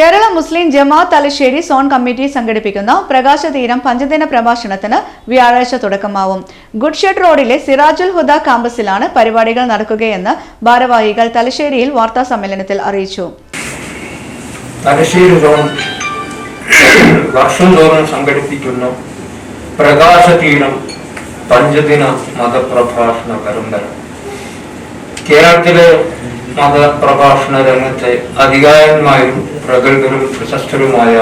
Kerala Muslim Jamaath Thalassery zone committee സംഘടിപ്പിക്കുന്ന പ്രകാശതീരം പഞ്ചദിന പ്രഭാഷണത്തിന് വ്യാഴാഴ്ച തുടക്കമാവും. ഗുഡ്ഷെഡ് റോഡിലെ സിറാജുൽ ഹുദ ക്യാമ്പസിലാണ് പരിപാടികൾ നടക്കുകയെന്ന് ഭാരവാഹികൾ തലശ്ശേരിയിൽ വാർത്താ സമ്മേളനത്തിൽ അറിയിച്ചു. തലശ്ശേരി സംഘടിപ്പിക്കുന്ന പ്രകാശതീരം പഞ്ചദിന മതപ്രഭാഷണ കേരളത്തിലെ മതപ്രഭാഷണ രംഗത്തെ അധികാരന്മാരും പ്രഗത്ഭരും പ്രശസ്തരുമായ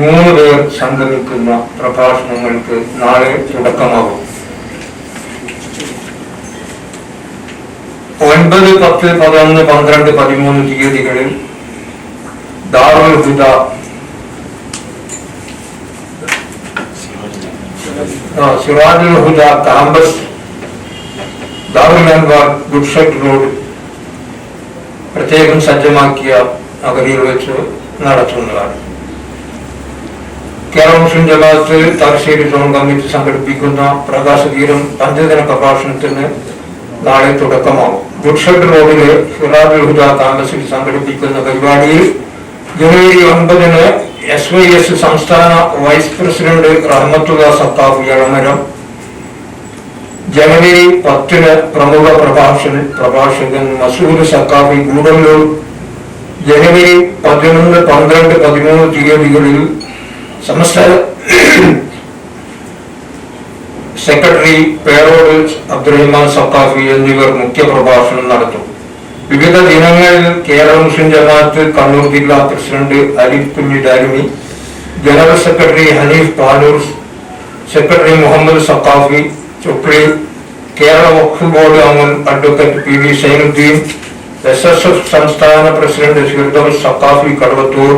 മൂന്ന് പേർ സംഗമിക്കുന്ന പ്രഭാഷണങ്ങൾക്ക് നാളെ തുടക്കമാകും. ഒൻപത് പത്ത് പതിനൊന്ന് പന്ത്രണ്ട് പതിമൂന്ന് തീയതികളിൽ ദാറുൽ ഹുദ കാമ്പസ് ദാറുൽ ഗുഡ്ഷെറ്റ് റോഡ് പ്രത്യേകം സജ്ജമാക്കിയ അഗതിയിൽ വെച്ച് നടത്തുന്നതാണ്. Kerala Muslim Jamaath Thalassery zone committee സംഘടിപ്പിക്കുന്ന പ്രകാശതീരം പഞ്ചദിന പ്രഭാഷണത്തിന് നാളെ തുടക്കമാകും. ഗുഡ്ഷെഡ് റോഡിലെ ഫിറാബ് ഹുദ താമസിൽ സംഘടിപ്പിക്കുന്ന പരിപാടിയിൽ ജനുവരി ഒൻപതിന് എസ് വൈ എസ് സംസ്ഥാന വൈസ് പ്രസിഡന്റ് റഹ്മത്തുള്ള സത്താഫ് എളമരം ജനുവരി പത്തിന് പ്രമുഖ പ്രഭാഷകൻ പ്രഭാഷകൻ മസൂർ സക്കാഫി ഗൂഡല്ലൂർ ജനുവരി പതിനൊന്ന് പന്ത്രണ്ട് പതിമൂന്ന് തീയതികളിൽ സമസ്ത സെക്രട്ടറി പേറോഡ് അബ്ദുറഹ്മാൻ സക്കാഫി എന്നിവർ മുഖ്യപ്രഭാഷണം നടത്തും. വിവിധ ദിനങ്ങളിൽ കേരള മുസ്ലിം ജമാഅത്ത് കണ്ണൂർ ജില്ലാ president Alif Kunhi Dalimi general secretary Haneef Panoor secretary Muhammad Saqafi Chukri Kerala Waqf board അംഗം advocate P V Zainuddin S S F സംസ്ഥാന പ്രസിഡന്റ് ഫിർദൌസ് കടവത്തൂർ